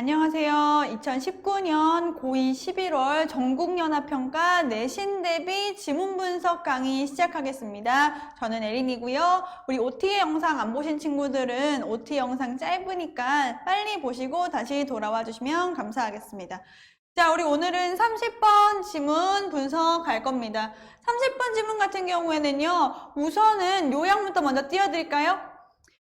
안녕하세요. 2019년 고2 11월 전국연합평가 내신 대비 지문 분석 강의 시작하겠습니다. 저는 에린이고요. 우리 OT 영상 안 보신 친구들은 OT 영상 짧으니까 빨리 보시고 다시 돌아와 주시면 감사하겠습니다. 자, 우리 오늘은 30번 지문 분석할 겁니다. 30번 지문 같은 경우에는요, 우선은 요약부터 먼저 띄워드릴까요?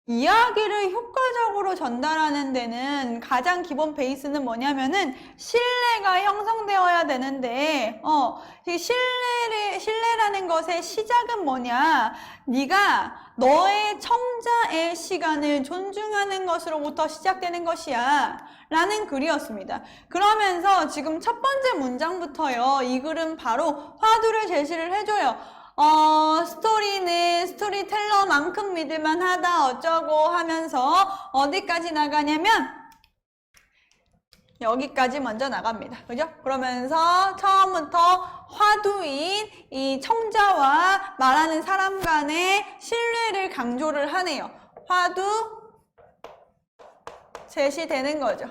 이야기를 효과적으로 전달하는 데는 가장 기본 베이스는 뭐냐면은 신뢰가 형성되어야 되는데 어, 이 신뢰를 신뢰라는 것의 시작은 뭐냐? 네가 너의 청자의 시간을 존중하는 것으로부터 시작되는 것이야. 라는 글이었습니다. 그러면서 지금 첫 번째 문장부터요. 이 글은 바로 화두를 제시를 해줘요. 어, 스토리는 스토리텔러만큼 믿을만 하다 어쩌고 하면서 어디까지 나가냐면 여기까지 먼저 나갑니다. 그죠? 그러면서 처음부터 화두인 이 청자와 말하는 사람 간의 신뢰를 강조를 하네요. 화두 제시되는 거죠.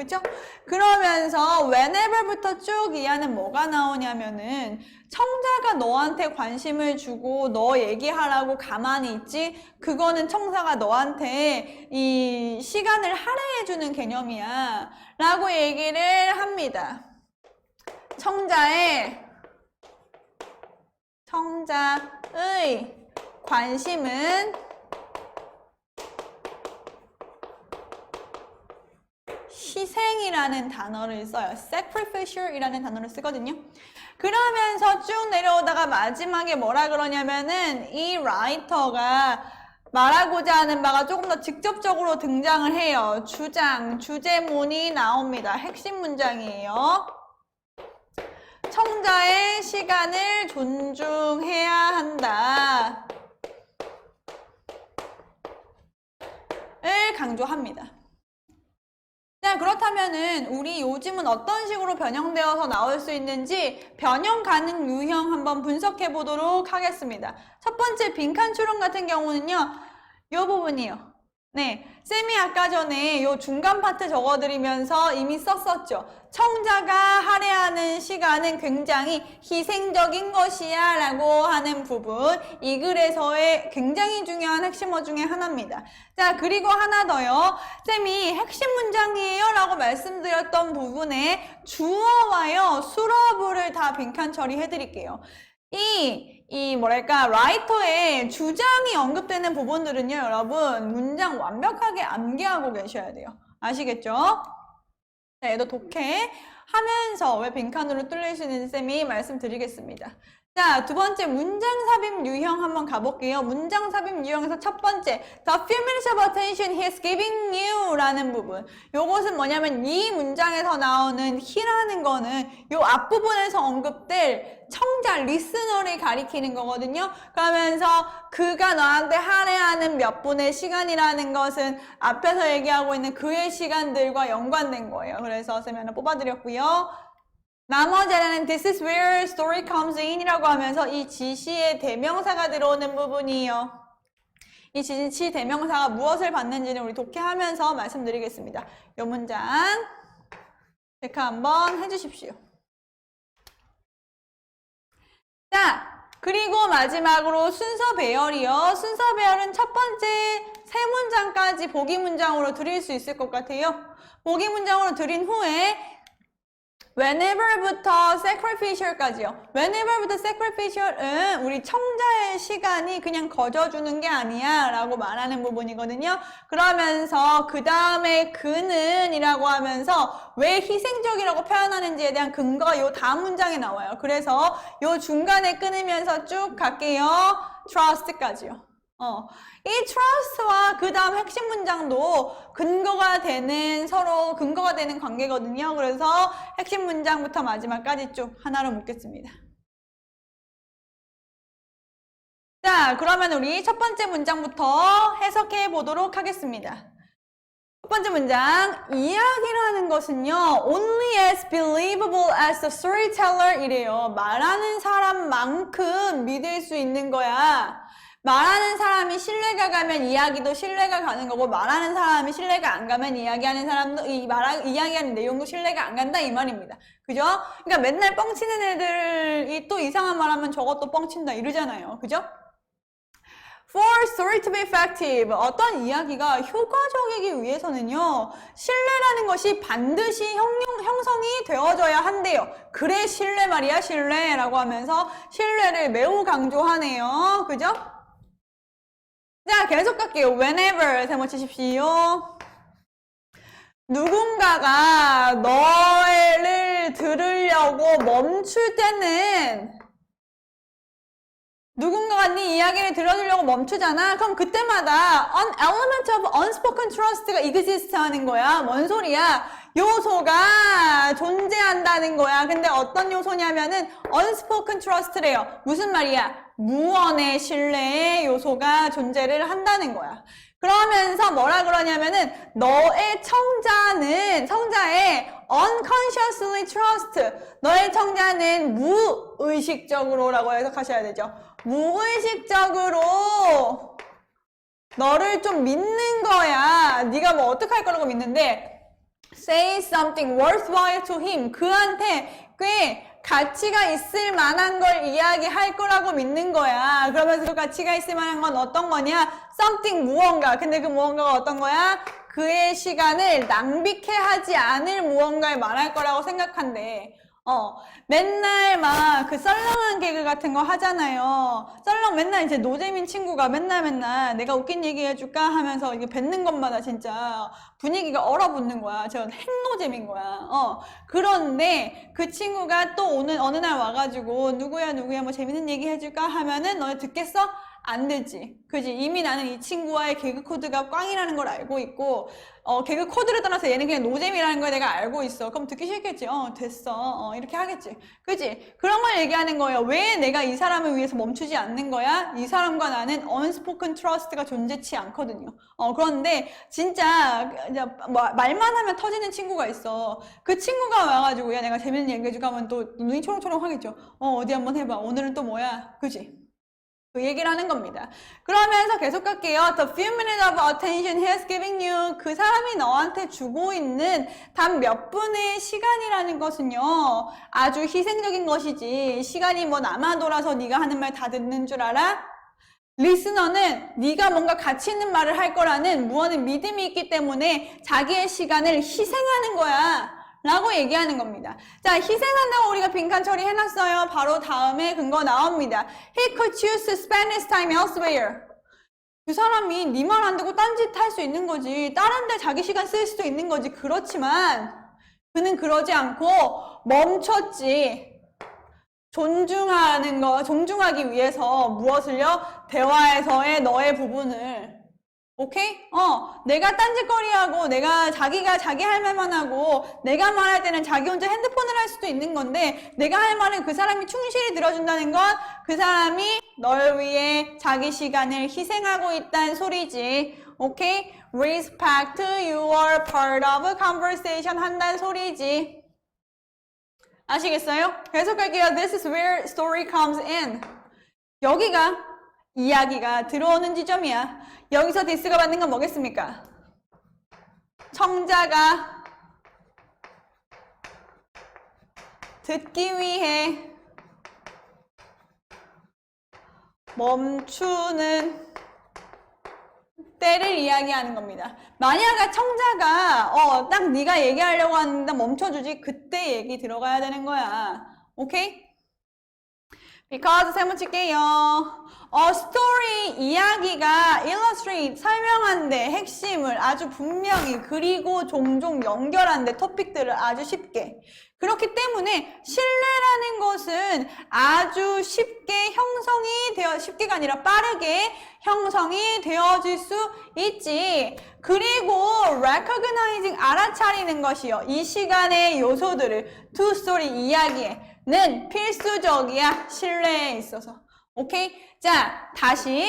그죠? 그러면서 whenever부터 쭉 이 안에 뭐가 나오냐면은 청자가 너한테 관심을 주고 너 얘기하라고 가만히 있지 그거는 청자가 너한테 이 시간을 할애해주는 개념이야 라고 얘기를 합니다. 청자의 청자의 관심은 희생이라는 단어를 써요. sacrificial이라는 단어를 쓰거든요. 그러면서 쭉 내려오다가 마지막에 뭐라 그러냐면은 이 라이터가 말하고자 하는 바가 조금 더 직접적으로 등장을 해요. 주장, 주제문이 나옵니다. 핵심 문장이에요. 청자의 시간을 존중해야 한다. 을 강조합니다. 자, 그렇다면은 우리 요즘은 어떤 식으로 변형되어서 나올 수 있는지 변형 가능 유형 한번 분석해 보도록 하겠습니다. 첫 번째 빈칸 추론 같은 경우는요. 이 부분이요. 네. 쌤이 아까 전에 요 중간 파트 적어드리면서 이미 썼었죠. 청자가 할애하는 시간은 굉장히 희생적인 것이야 라고 하는 부분. 이 글에서의 굉장히 중요한 핵심어 중에 하나입니다. 자, 그리고 하나 더요. 쌤이 핵심 문장이에요 라고 말씀드렸던 부분에 주어와요, 수러브를 다 빈칸 처리해 드릴게요. 이, 이 뭐랄까, 라이터의 주장이 언급되는 부분들은요, 여러분, 문장 완벽하게 암기하고 계셔야 돼요. 아시겠죠? 자, 얘도 독해 하면서 왜 빈칸으로 뚫릴 수 있는지 쌤이 말씀드리겠습니다. 자, 두 번째 문장 삽입 유형 한번 가볼게요. 문장 삽입 유형에서 첫 번째, the of attention he is giving you 라는 부분. 요것은 뭐냐면 이 문장에서 나오는 he라는 거는 요 앞부분에서 언급될 청자, 리스너를 가리키는 거거든요. 그러면서 그가 너한테 할애하는 몇 분의 시간이라는 것은 앞에서 얘기하고 있는 그의 시간들과 연관된 거예요. 그래서 하나 뽑아드렸고요. 나머지는 this is where story comes in 이라고 하면서 이 지시의 대명사가 들어오는 부분이에요. 이 지시 대명사가 무엇을 받는지는 우리 독해하면서 말씀드리겠습니다. 이 문장 체크 한번 해주십시오. 자, 그리고 마지막으로 순서 배열이요. 순서 배열은 첫 번째 세 문장까지 보기 문장으로 드릴 수 있을 것 같아요. 보기 문장으로 드린 후에 whenever부터 sacrificial까지요. whenever부터 sacrificial은 우리 청자의 시간이 그냥 거저주는 게 아니야 라고 말하는 부분이거든요. 그러면서 그 다음에 그는 이라고 하면서 왜 희생적이라고 표현하는지에 대한 근거가 요 다음 문장에 나와요. 그래서 요 중간에 끊으면서 쭉 갈게요. trust까지요. 어, 이 trust와 그 다음 핵심 문장도 근거가 되는 서로 근거가 되는 관계거든요. 그래서 핵심 문장부터 마지막까지 쭉 하나로 묶겠습니다. 자, 그러면 우리 첫 번째 문장부터 해석해 보도록 하겠습니다. 첫 번째 문장, 이야기라는 것은요, only as believable as the storyteller 이래요. 말하는 사람만큼 믿을 수 있는 거야. 말하는 사람이 신뢰가 가면 이야기도 신뢰가 가는 거고 말하는 사람이 신뢰가 안 가면 이야기하는 사람도 이 말하 이야기하는 내용도 신뢰가 안 간다 이 말입니다. 그죠? 그러니까 맨날 뻥치는 애들이 또 이상한 말하면 저것도 뻥친다 이러잖아요. 그죠? For story to be effective, 어떤 이야기가 효과적이기 위해서는요, 신뢰라는 것이 반드시 형, 형성이 되어져야 한대요. 그래, 신뢰 말이야, 신뢰라고 하면서 신뢰를 매우 강조하네요. 그죠? 자, 계속 갈게요. Whenever 세모 치십시오. 누군가가 너를 들으려고 멈출 때는 누군가가 네 이야기를 들어주려고 멈추잖아. 그럼 그때마다 an element of unspoken trust가 exist 하는 거야. 뭔 소리야? 요소가 존재한다는 거야. 근데 어떤 요소냐면은 unspoken trust래요. 무슨 말이야? 무언의 신뢰의 요소가 존재를 한다는 거야. 그러면서 뭐라 그러냐면은 너의 청자는 청자의 unconsciously trust 너의 청자는 무의식적으로라고 해석하셔야 되죠. 무의식적으로 너를 좀 믿는 거야. 네가 뭐 어떡할 거라고 믿는데 say something worthwhile to him 그한테 꽤 가치가 있을 만한 걸 이야기할 거라고 믿는 거야. 그러면서 그 가치가 있을 만한 건 어떤 거냐? something 무언가. 근데 그 무언가가 어떤 거야? 그의 시간을 낭비케 하지 않을 무언가를 말할 거라고 생각한대. 어, 맨날 막 그 썰렁한 개그 같은 거 하잖아요. 썰렁 맨날 이제 노재민 친구가 맨날 맨날 내가 웃긴 얘기 해줄까 하면서 이게 뱉는 것마다 진짜 분위기가 얼어붙는 거야. 저 핵노잼인 거야. 어, 그런데 그 친구가 또 오늘 어느 날 와가지고 누구야 누구야 뭐 재밌는 얘기 해줄까 하면은 너네 듣겠어? 안 되지. 그지? 이미 나는 이 친구와의 개그 코드가 꽝이라는 걸 알고 있고, 어, 개그 코드를 떠나서 얘는 그냥 노잼이라는 걸 내가 알고 있어. 그럼 듣기 싫겠지. 어, 됐어. 어, 이렇게 하겠지. 그지? 그런 걸 얘기하는 거예요. 왜 내가 이 사람을 위해서 멈추지 않는 거야? 이 사람과 나는 unspoken trust가 존재치 않거든요. 어, 그런데 진짜, 뭐 말만 하면 터지는 친구가 있어. 그 친구가 와가지고, 야, 내가 재밌는 얘기 해줄까 하면 또 눈이 초롱초롱 하겠죠. 어, 어디 한번 해봐. 오늘은 또 뭐야? 그지? 그 얘기를 하는 겁니다. 그러면서 계속 갈게요. The few minutes of attention he is giving you. 그 사람이 너한테 주고 있는 단 몇 분의 시간이라는 것은요. 아주 희생적인 것이지. 시간이 뭐 남아 돌아서 네가 하는 말 다 듣는 줄 알아? 리스너는 네가 뭔가 가치 있는 말을 할 거라는 무언의 믿음이 있기 때문에 자기의 시간을 희생하는 거야. 라고 얘기하는 겁니다. 자, 희생한다고 우리가 빈칸 처리해놨어요. 바로 다음에 근거 나옵니다. He could choose to spend his time elsewhere. 그 사람이 네 말 안 듣고 딴짓 할 수 있는 거지. 다른 데 자기 시간 쓸 수도 있는 거지. 그렇지만 그는 그러지 않고 멈췄지. 존중하는 거, 존중하기 위해서 무엇을요? 대화에서의 너의 부분을. 오케이? 어, 내가 딴짓거리하고, 내가 자기가 자기 할 말만 하고, 내가 말할 때는 자기 혼자 핸드폰을 할 수도 있는 건데, 내가 할 말은 그 사람이 충실히 들어준다는 건, 그 사람이 널 위해 자기 시간을 희생하고 있다는 소리지. 오케이? Respect your part of a conversation 한다는 소리지. 아시겠어요? 계속 할게요. This is where story comes in. 여기가 이야기가 들어오는 지점이야. 여기서 디스가 받는 건 뭐겠습니까? 청자가 듣기 위해 멈추는 때를 이야기하는 겁니다. 만약에 청자가 어, 딱 네가 얘기하려고 하는데 멈춰주지 그때 얘기 들어가야 되는 거야. 오케이? Because 세모 칠게요. 어, 스토리 이야기가 illustrate 설명한데 핵심을 아주 분명히 그리고 종종 연결한데 토픽들을 아주 쉽게 그렇기 때문에 신뢰라는 것은 아주 쉽게 형성이 되어 쉽게가 아니라 빠르게 형성이 되어질 수 있지. 그리고 recognizing 알아차리는 것이요. 이 시간의 요소들을 두 스토리 이야기에 는 필수적이야. 신뢰에 있어서. 오케이? 자, 다시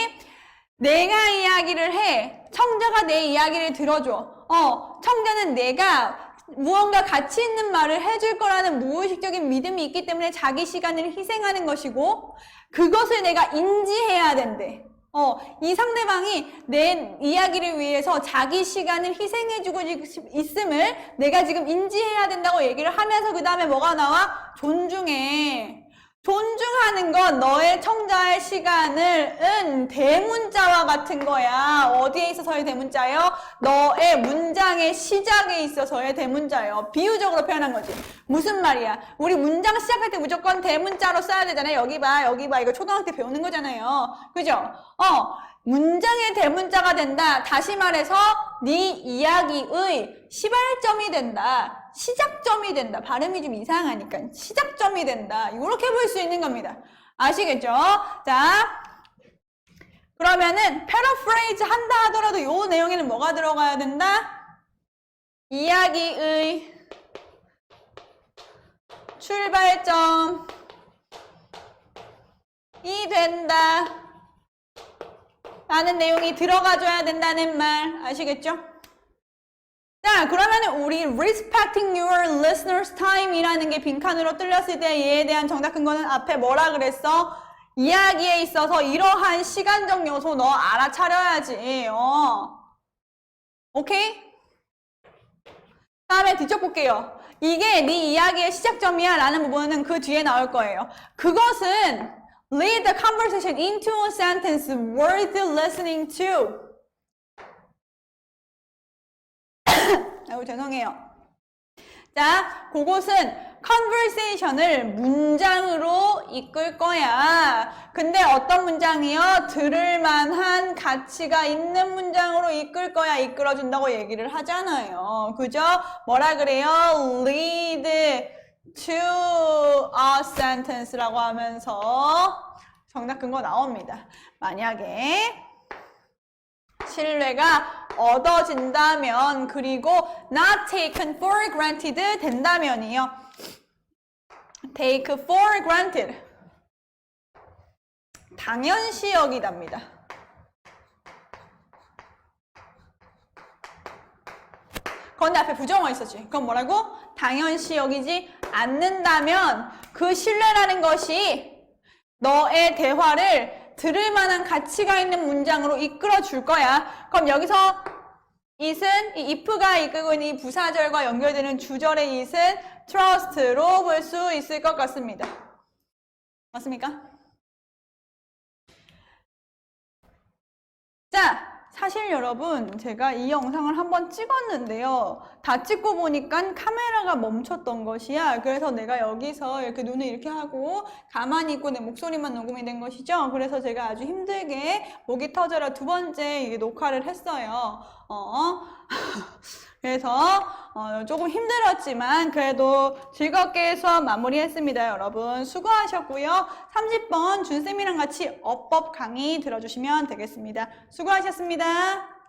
내가 이야기를 해. 청자가 내 이야기를 들어줘. 어, 청자는 내가 무언가 가치 있는 말을 해줄 거라는 무의식적인 믿음이 있기 때문에 자기 시간을 희생하는 것이고 그것을 내가 인지해야 된대. 어, 이 상대방이 내 이야기를 위해서 자기 시간을 희생해주고 있- 있음을 내가 지금 인지해야 된다고 얘기를 하면서 그 다음에 뭐가 나와? 존중해. 존중하는 건 너의 청자의 시간을 은 대문자와 같은 거야. 어디에 있어서의 대문자요? 너의 문장의 시작에 있어서의 대문자예요. 비유적으로 표현한 거지. 무슨 말이야? 우리 문장 시작할 때 무조건 대문자로 써야 되잖아요. 여기 봐, 여기 봐. 이거 초등학교 때 배우는 거잖아요. 그죠? 어, 문장의 대문자가 된다. 다시 말해서 네 이야기의 시발점이 된다. 시작점이 된다. 발음이 좀 이상하니까 시작점이 된다. 이렇게 볼 수 있는 겁니다. 아시겠죠? 자, 그러면은 패러프레이즈 한다 하더라도 이 내용에는 뭐가 들어가야 된다? 이야기의 출발점 이 된다 라는 내용이 들어가줘야 된다는 말 아시겠죠? 자 그러면은 우리 respecting your listeners time 이라는 게 빈칸으로 뚫렸을 때 얘에 대한 정답 근거는 앞에 뭐라 그랬어? 이야기에 있어서 이러한 시간적 요소 너 알아차려야지 어. 오케이? 다음에 뒤쪽 볼게요. 이게 네 이야기의 시작점이야 라는 부분은 그 뒤에 나올 거예요. 그것은 lead the conversation into a sentence worth listening to. 아이고 죄송해요. 자, 그곳은 conversation을 문장으로 이끌 거야. 근데 어떤 문장이요? 들을 만한 가치가 있는 문장으로 이끌 거야. 이끌어준다고 얘기를 하잖아요. 그죠? 뭐라 그래요? lead to a sentence라고 하면서 정답 근거 나옵니다. 만약에 신뢰가 얻어진다면 그리고 not taken for granted 된다면이요. take for granted 당연시 여기답니다. 그런데 앞에 부정어 있었지. 그건 뭐라고? 당연시 여기지 않는다면 그 신뢰라는 것이 너의 대화를 들을 만한 가치가 있는 문장으로 이끌어 줄 거야. 그럼 여기서 it은 이 if가 이끌고 있는 이 부사절과 연결되는 주절의 it은 trust로 볼 수 있을 것 같습니다. 맞습니까? 자, 사실 여러분, 제가 이 영상을 한번 찍었는데요. 다 찍고 보니까 카메라가 멈췄던 것이야. 그래서 내가 여기서 이렇게 눈을 이렇게 하고 가만히 있고 내 목소리만 녹음이 된 것이죠. 그래서 제가 아주 힘들게 목이 터져라 두 번째 녹화를 했어요. 어. 그래서 어, 조금 힘들었지만 그래도 즐겁게 수업 마무리했습니다. 여러분 수고하셨고요. 30번 준쌤이랑 같이 어법 강의 들어주시면 되겠습니다. 수고하셨습니다.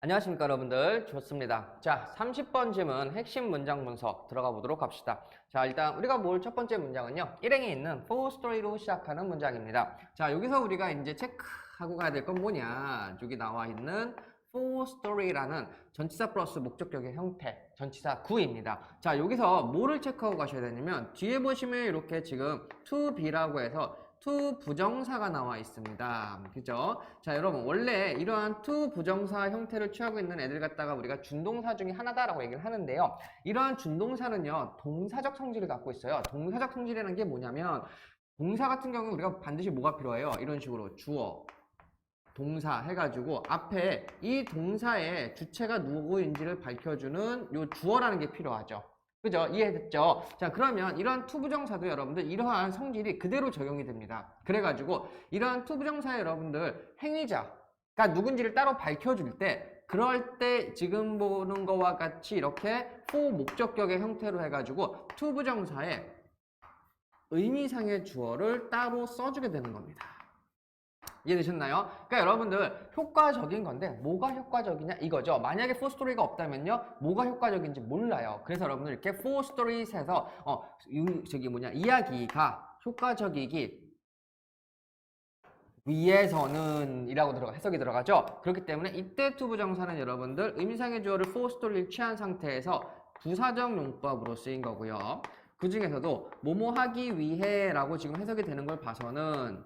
안녕하십니까 여러분들. 좋습니다. 자 30번 질문 핵심 문장 분석 들어가 보도록 합시다. 자 일단 우리가 볼 첫 번째 문장은요 일행에 있는 for story로 시작하는 문장입니다. 자 여기서 우리가 이제 체크하고 가야 될 건 뭐냐? 여기 나와 있는 for story라는 전치사 플러스 목적격의 형태 전치사 구입니다. 자 여기서 뭐를 체크하고 가셔야 되냐면 뒤에 보시면 이렇게 지금 to be라고 해서 to 부정사가 나와 있습니다. 그죠? 자, 여러분, 원래 이러한 to 부정사 형태를 취하고 있는 애들 갖다가 우리가 준동사 중에 하나다라고 얘기를 하는데요. 이러한 준동사는요, 동사적 성질을 갖고 있어요. 동사적 성질이라는 게 뭐냐면, 동사 같은 경우는 우리가 반드시 뭐가 필요해요? 이런 식으로 주어, 동사 해가지고 앞에 이 동사의 주체가 누구인지를 밝혀주는 요 주어라는 게 필요하죠. 그죠? 이해됐죠? 자, 그러면 이러한 투부정사도 여러분들 이러한 성질이 그대로 적용이 됩니다. 그래가지고 이러한 투부정사의 여러분들 행위자가 누군지를 따로 밝혀줄 때 그럴 때 지금 보는 거와 같이 이렇게 for 목적격의 형태로 해가지고 투부정사의 의미상의 주어를 따로 써주게 되는 겁니다. 이해되셨나요? 그러니까 여러분들 효과적인 건데 뭐가 효과적이냐 이거죠. 만약에 for story가 없다면요, 뭐가 효과적인지 몰라요. 그래서 여러분들 이렇게 for stories에서 어 유- 저기 뭐냐 이야기가 효과적이기 위해서는 이라고 들어가 해석이 들어가죠. 그렇기 때문에 이때 투부정사는 여러분들 의미상의 주어를 story를 취한 상태에서 부사적 용법으로 쓰인 거고요. 그 중에서도 뭐뭐 하기 위해라고 지금 해석이 되는 걸 봐서는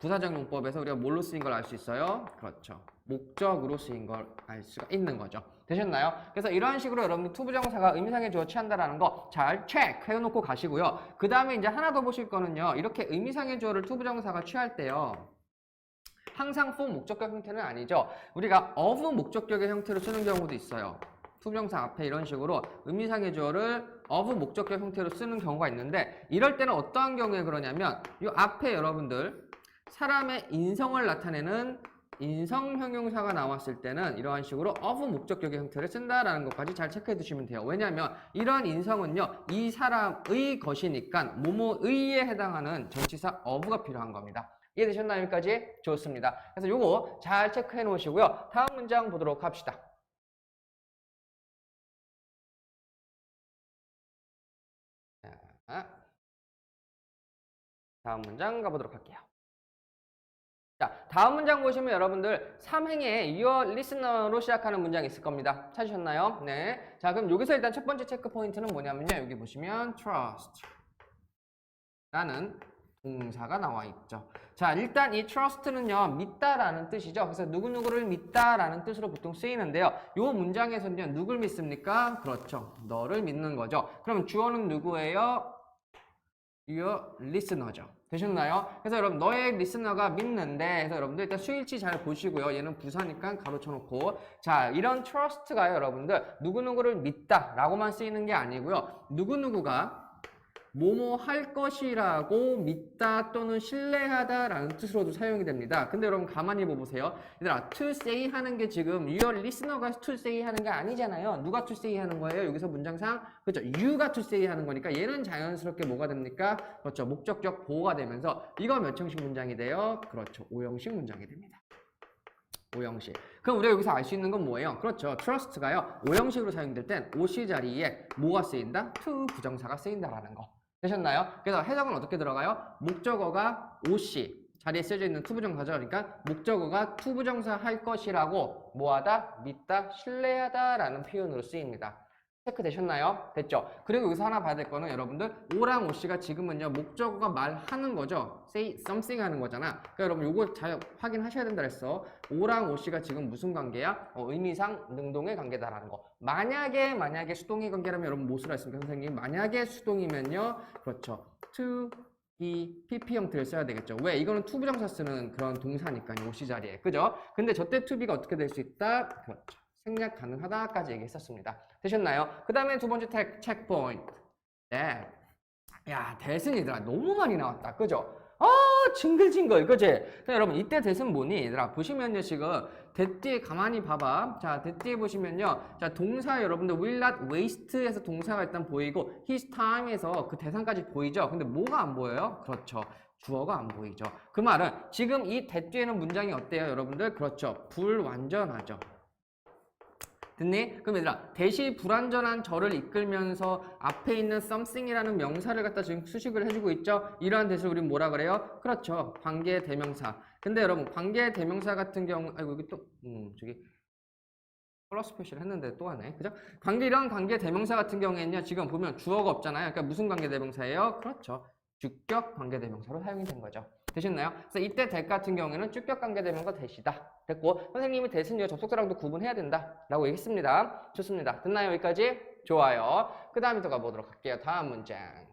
부사적 용법에서 우리가 뭘로 쓰인 걸 알 수 있어요? 그렇죠. 목적으로 쓰인 걸 알 수가 있는 거죠. 되셨나요? 그래서 이런 식으로 여러분들 투부정사가 의미상의 주어 취한다라는 거 잘 체크 해놓고 가시고요. 그 다음에 이제 하나 더 보실 거는요. 이렇게 의미상의 주어를 투부정사가 취할 때요. 항상 for 목적격 형태는 아니죠. 우리가 of 목적격의 형태로 쓰는 경우도 있어요. 투부정사 앞에 이런 식으로 의미상의 주어를 of 목적격 형태로 쓰는 경우가 있는데 이럴 때는 어떠한 경우에 그러냐면 이 앞에 여러분들 사람의 인성을 나타내는 인성 형용사가 나왔을 때는 이러한 식으로 of 목적격의 형태를 쓴다라는 것까지 잘 체크해 두시면 돼요. 왜냐하면 이러한 인성은요, 이 사람의 것이니까 뭐뭐의에 해당하는 전치사 of가 필요한 겁니다. 이해되셨나요? 여기까지? 좋습니다. 그래서 요거 잘 체크해 놓으시고요. 다음 문장 보도록 합시다. 자, 다음 문장 가보도록 할게요. 자, 다음 문장 보시면 여러분들 3행에 your listener로 시작하는 문장이 있을 겁니다. 찾으셨나요? 네. 자, 그럼 여기서 일단 첫 번째 체크 포인트는 뭐냐면요. 여기 보시면 trust 라는 동사가 나와 있죠. 자, 일단 이 trust는요, 믿다라는 뜻이죠. 그래서 누구누구를 믿다라는 뜻으로 보통 쓰이는데요. 이 문장에서는요, 누굴 믿습니까? 그렇죠. 너를 믿는 거죠. 그럼 주어는 누구예요? Your listener죠. 되셨나요? 그래서 여러분 너의 리스너가 믿는데 그래서 여러분들 일단 수일치 잘 보시고요. 얘는 부사니까 가로쳐 놓고 자 이런 trust가요 여러분들 누구누구를 믿다 라고만 쓰이는 게 아니고요. 누구누구가 뭐뭐 할 것이라고 믿다 또는 신뢰하다라는 뜻으로도 사용이 됩니다. 근데 여러분 가만히 보세요. 얘들아, to say 하는 게 지금 your listener가 to say 하는 게 아니잖아요. 누가 to say 하는 거예요? 여기서 문장상 그렇죠. you가 to say 하는 거니까 얘는 자연스럽게 뭐가 됩니까? 그렇죠. 목적적 보호가 되면서 이거 몇 형식 문장이 돼요? 그렇죠. 오형식 문장이 됩니다. 오형식. 그럼 우리가 여기서 알 수 있는 건 뭐예요? 그렇죠. trust가요. 오형식으로 사용될 땐 오시 자리에 뭐가 쓰인다? to 부정사가 쓰인다라는 거. 되셨나요? 그래서 해석은 어떻게 들어가요? 목적어가 오시 자리에 쓰여져 있는 투부정사죠. 그러니까 목적어가 투부정사 할 것이라고 뭐하다, 믿다, 신뢰하다라는 표현으로 쓰입니다. 체크 되셨나요? 됐죠? 그리고 여기서 하나 봐야 될 거는 여러분들 오랑 오씨가 지금은요 목적어가 말하는 거죠. say something 하는 거잖아. 그러니까 여러분 요거 잘 확인하셔야 된다 그랬어. 오랑 오씨가 지금 무슨 관계야? 어, 의미상 능동의 관계다라는 거. 만약에 만약에 수동의 관계라면 여러분 무엇을 했습니까 선생님? 만약에 수동이면요 그렇죠. to 이 PP 형태를 써야 되겠죠. 왜? 이거는 투부정사 쓰는 그런 동사니까요. 오씨 자리에. 그죠? 근데 저때 투비가 어떻게 될 수 있다? 그렇죠. 생략 가능하다까지 얘기했었습니다. 되셨나요? 그 다음에 두 번째 책, 체크포인트. 네. 야, 대승이들아 너무 많이 나왔다. 그죠? 아, 징글징글. 그지? 자, 여러분, 이때 대승 뭐니? 얘들아, 보시면요, 지금, 대 뒤에 가만히 봐봐. 자, 대 뒤에 보시면요. 자, 동사 여러분들 will not waste에서 동사가 일단 보이고, his time에서 그 대상까지 보이죠? 근데 뭐가 안 보여요? 그렇죠. 주어가 안 보이죠. 그 말은 지금 이대 뒤에는 문장이 어때요, 여러분들? 그렇죠. 불완전하죠. 듣니? 그럼 얘들아 대시 불완전한 저를 이끌면서 앞에 있는 something이라는 명사를 갖다 지금 수식을 해주고 있죠? 이러한 대시를 우리 뭐라 그래요? 그렇죠. 관계 대명사. 근데 여러분 관계 대명사 같은 경우 아이고 여기 또 음, 저기 플러스 표시를 했는데 또 하네. 그죠? 관계 이런 관계 대명사 같은 경우에는요. 지금 보면 주어가 없잖아요. 그러니까 무슨 관계 대명사예요? 그렇죠. 주격 관계 대명사로 사용이 된 거죠. 되셨나요? 그래서 이때 대 같은 경우에는 주격 관계 대명사 대시다. 됐고 선생님이 대신요 접속사랑도 구분해야 된다라고 얘기했습니다. 좋습니다. 듣나요 여기까지? 좋아요. 그 다음에 또 가보도록 할게요. 다음 문장.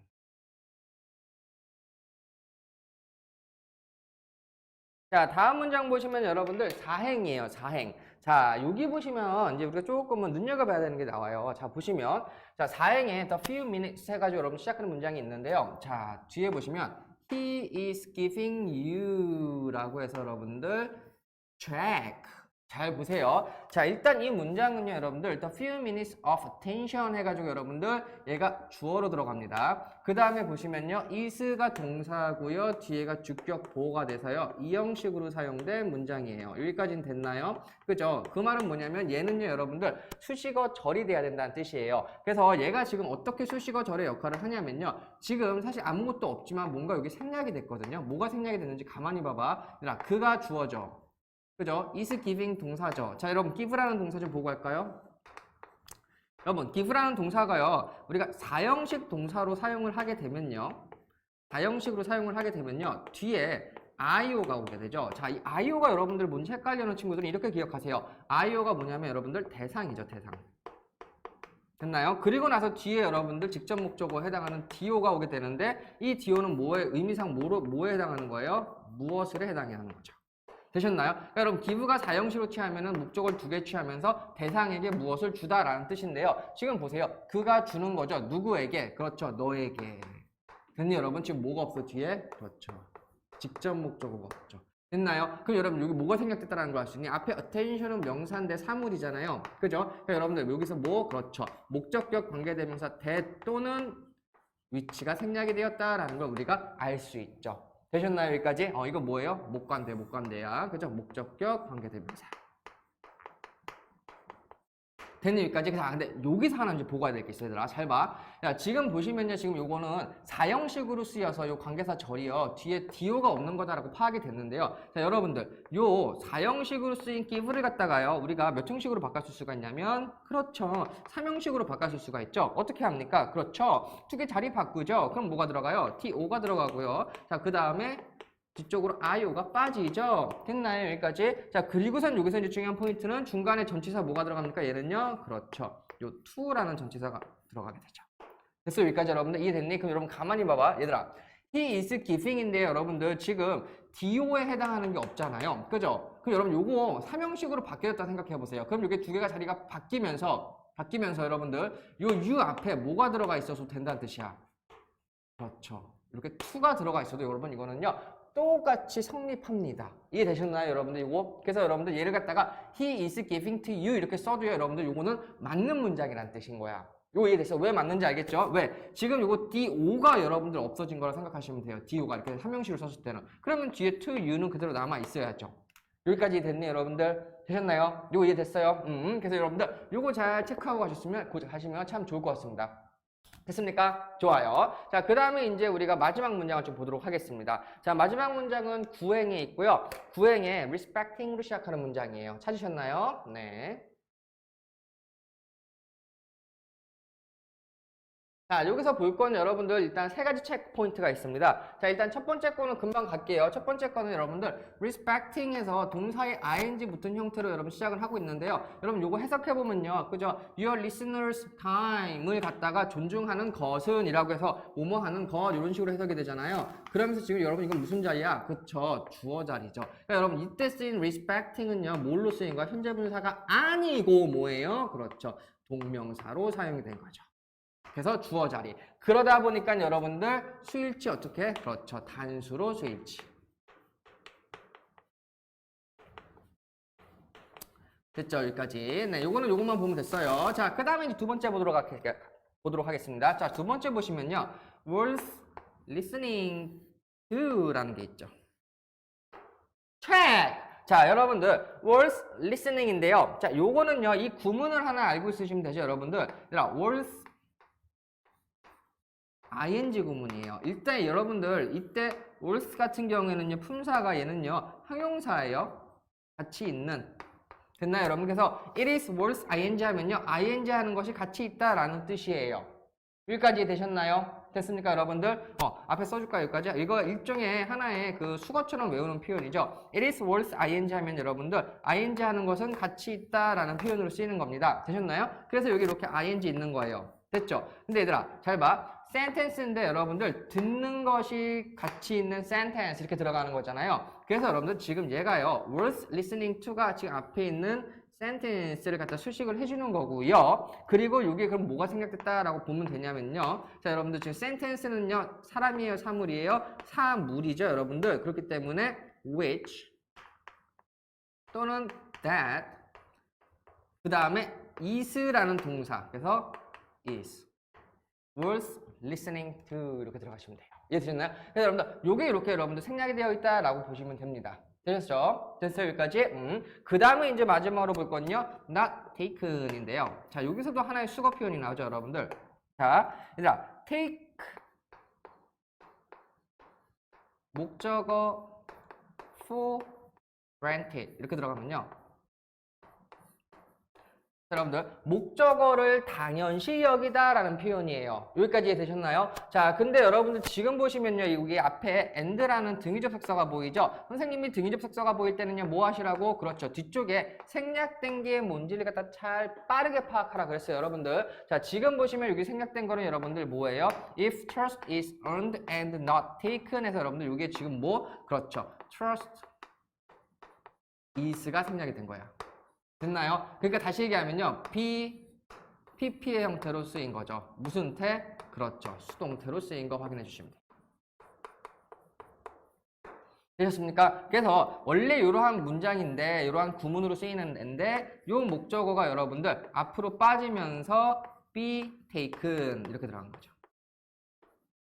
자, 다음 문장 보시면 여러분들 4행이에요. 4행. 자, 여기 보시면 이제 우리가 조금은 눈여겨봐야 되는 게 나와요. 자, 보시면 자, 4행에 the few minutes 해가지고 여러분 시작하는 문장이 있는데요. 자, 뒤에 보시면 he is giving you라고 해서 여러분들 check. 잘 보세요. 자, 일단 이 문장은요, 여러분들, the few minutes of attention 해가지고 여러분들, 얘가 주어로 들어갑니다. 그 다음에 보시면요, is가 동사고요, 뒤에가 주격 보호가 돼서요, 이 형식으로 사용된 문장이에요. 여기까지는 됐나요? 그죠? 그 말은 뭐냐면, 얘는요, 여러분들, 수식어 절이 돼야 된다는 뜻이에요. 그래서 얘가 지금 어떻게 수식어 절의 역할을 하냐면요, 지금 사실 아무것도 없지만 뭔가 여기 생략이 됐거든요. 뭐가 생략이 됐는지 가만히 봐봐. 그가 주어져. 그죠? is giving 동사죠. 자, 여러분, give라는 동사 좀 보고 갈까요? 여러분, give라는 동사가요, 우리가 사형식 동사로 사용을 하게 되면요. 사형식으로 사용을 하게 되면요. 뒤에 IO가 오게 되죠. 자, 이 IO가 여러분들 뭔지 헷갈려는 친구들은 이렇게 기억하세요. IO가 뭐냐면 여러분들 대상이죠, 대상. 됐나요? 그리고 나서 뒤에 여러분들 직접 목적어에 해당하는 DO가 오게 되는데 이 DO는 뭐에 의미상 뭐로, 뭐에 해당하는 거예요? 무엇을 해당하는 거죠. 되셨나요? 그러니까 여러분 기부가 사형식으로 취하면은 목적을 두 개 취하면서 대상에게 무엇을 주다라는 뜻인데요. 지금 보세요. 그가 주는 거죠. 누구에게? 그렇죠. 너에게. 됐니 여러분? 지금 뭐가 없어 뒤에? 그렇죠. 직접 목적어가 없죠. 됐나요? 그럼 여러분 여기 뭐가 생략됐다는 걸 알 수 있니? 앞에 attention은 명사인데 사물이잖아요. 그죠? 그러니까 여러분들 여기서 뭐? 그렇죠. 목적격 관계대명사 대 또는 위치가 생략이 되었다라는 걸 우리가 알 수 있죠. 되셨나요? 여기까지? 어, 이거 뭐예요? 목관대, 목관대야. 그죠? 목적격 관계대명사. 됐니 여기까지? 그래서 아, 근데 여기서 하나 이제 보고 가야 될 게 있어, 얘들아. 잘 봐. 야, 지금 보시면요. 지금 요거는 사형식으로 쓰여서 요 관계사 절이요. 뒤에 DO가 없는 거다라고 파악이 됐는데요. 자, 여러분들. 요 사형식으로 쓰인 give를 갖다가요. 우리가 몇 형식으로 바꿔줄 수가 있냐면, 그렇죠. 삼형식으로 바꿔줄 수가 있죠. 어떻게 합니까? 그렇죠. 두 개 자리 바꾸죠. 그럼 뭐가 들어가요? TO가 들어가고요. 자, 그 다음에 뒤쪽으로 IO가 빠지죠. 됐나요? 여기까지. 자, 그리고선 여기서 이제 중요한 포인트는 중간에 전치사 뭐가 들어갑니까? 얘는요. 그렇죠. 요 to라는 전치사가 들어가게 되죠. 됐어 여기까지 여러분들 이해됐니? 그럼 여러분 가만히 봐봐. 얘들아. He is giving인데 여러분들 지금 DO에 해당하는 게 없잖아요. 그죠? 그럼 여러분 요거 삼형식으로 바뀌었다 생각해 보세요. 그럼 요게 두 개가 자리가 바뀌면서 바뀌면서 여러분들 요 U 앞에 뭐가 들어가 있어도 된다는 뜻이야. 그렇죠. 이렇게 to가 들어가 있어도 여러분 이거는요. 똑같이 성립합니다. 이해되셨나요, 여러분들? 이거 그래서 여러분들 얘를 갖다가 he is giving to you 이렇게 써도요, 여러분들 요거는 맞는 문장이라는 뜻인 거야. 요거 이해됐어? 왜 맞는지 알겠죠? 왜? 지금 요거 DO가 여러분들 없어진 거라 생각하시면 돼요. DO가 이렇게 삼형식으로 썼을 때는. 그러면 뒤에 to you는 그대로 남아 있어야죠. 여기까지 됐네요, 여러분들. 되셨나요? 요거 이해됐어요? 음, 그래서 여러분들 요거 잘 체크하고 가셨으면 고- 가시면 참 좋을 것 같습니다. 됐습니까? 좋아요. 자, 그 다음에 이제 우리가 마지막 문장을 좀 보도록 하겠습니다. 자, 마지막 문장은 구행에 있고요. 구행에 respecting으로 시작하는 문장이에요. 찾으셨나요? 네. 자, 여기서 볼 거는 여러분들 일단 세 가지 체크 포인트가 있습니다. 자, 일단 첫 번째 거는 금방 갈게요. 첫 번째 거는 여러분들 respecting에서 동사의 ing 붙은 형태로 여러분 시작을 하고 있는데요. 여러분 요거 해석해 보면요. 그죠? Your listeners time을 갖다가 존중하는 것은 이라고 해서 뭐뭐 하는 것 이런 식으로 해석이 되잖아요. 그러면서 지금 여러분 이건 무슨 자리야? 그쵸? 주어 자리죠. 그러니까 여러분 이때 쓰인 respecting은요. 뭘로 쓰인 거야? 현재 분사가 아니고 뭐예요? 그렇죠. 동명사로 사용이 된 거죠. 그래서 주어 자리. 그러다 보니까 여러분들 수일치 어떻게? 그렇죠. 단수로 수일치. 됐죠? 여기까지. 네, 요거는 요것만 보면 됐어요. 자, 그 다음에 이제 두 번째 보도록, 하, 보도록 하겠습니다. 자, 두 번째 보시면요. worth listening to라는 게 있죠. check! 자, 여러분들, worth listening인데요. 자, 요거는요, 이 구문을 하나 알고 있으시면 되죠, 여러분들. 얘들아, worth ing 구문이에요. 일단 여러분들 이때 worth 같은 경우에는요 품사가 얘는요 형용사예요. 같이 있는 됐나요, 여러분? 그래서 it is worth ing 하면요 ing 하는 것이 같이 있다라는 뜻이에요. 여기까지 되셨나요? 됐습니까, 여러분들? 어, 앞에 써줄까요, 여기까지? 이거 일종의 하나의 그 수거처럼 외우는 표현이죠. It is worth ing 하면 여러분들, ing 하는 것은 같이 있다라는 표현으로 쓰이는 겁니다. 되셨나요? 그래서 여기 이렇게 ing 있는 거예요. 됐죠? 근데 얘들아, 잘 봐. Sentence인데 여러분들, 듣는 것이 같이 있는 sentence 이렇게 들어가는 거잖아요. 그래서 여러분들 지금 얘가요, worth listening to가 지금 앞에 있는 sentence를 갖다 수식을 해주는 거고요. 그리고 여기에 그럼 뭐가 생략됐다라고 보면 되냐면요. 자, 여러분들 지금 sentence는요, 사람이에요, 사물이에요? 사물이죠, 여러분들. 그렇기 때문에 which 또는 that 그 다음에 is라는 동사. 그래서 is worth listening to 이렇게 들어가시면 돼요. 이해 되셨나요? 그래서 여러분들 요게 이렇게 여러분들 생략이 되어 있다라고 보시면 됩니다. 되셨죠? 됐어요 여기까지? 음. 그 다음에 이제 마지막으로 볼 건요. not taken인데요. 자 여기서도 하나의 수거 표현이 나오죠 여러분들. 자 얘들아 take 목적어 for granted 이렇게 들어가면요. 자, 여러분들 목적어를 당연시 여기다라는 표현이에요. 여기까지 되셨나요? 자, 근데 여러분들 지금 보시면요, 여기 앞에 and라는 등위접속사가 보이죠? 선생님이 등위접속사가 보일 때는요, 뭐 하시라고? 그렇죠. 뒤쪽에 생략된 게 뭔지를 갖다 잘 빠르게 파악하라 그랬어요, 여러분들. 자, 지금 보시면 여기 생략된 거는 여러분들 뭐예요? If trust is earned and not taken 해서 여러분들 이게 지금 뭐? 그렇죠. trust is가 생략이 된 거야. 됐나요? 그러니까 다시 얘기하면요. be, pp의 형태로 쓰인 거죠. 무슨 태? 그렇죠. 수동태로 쓰인 거 확인해 주시면 돼요. 되셨습니까? 그래서 원래 이러한 문장인데 이러한 구문으로 쓰이는 앤데 이 목적어가 여러분들 앞으로 빠지면서 be taken 이렇게 들어간 거죠.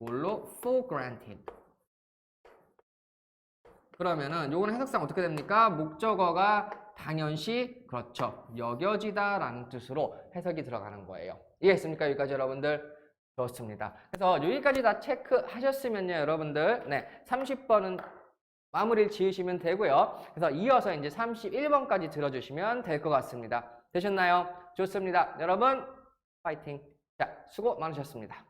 뭘로? for granted. 그러면은 요거는 해석상 어떻게 됩니까? 목적어가 당연시 그렇죠. 여겨지다라는 뜻으로 해석이 들어가는 거예요. 이해했습니까? 여기까지 여러분들? 좋습니다. 그래서 여기까지 다 체크하셨으면요, 여러분들. 네, 30번은 마무리를 지으시면 되고요. 그래서 이어서 이제 31번까지 들어주시면 될 것 같습니다. 되셨나요? 좋습니다. 여러분, 파이팅. 자, 수고 많으셨습니다.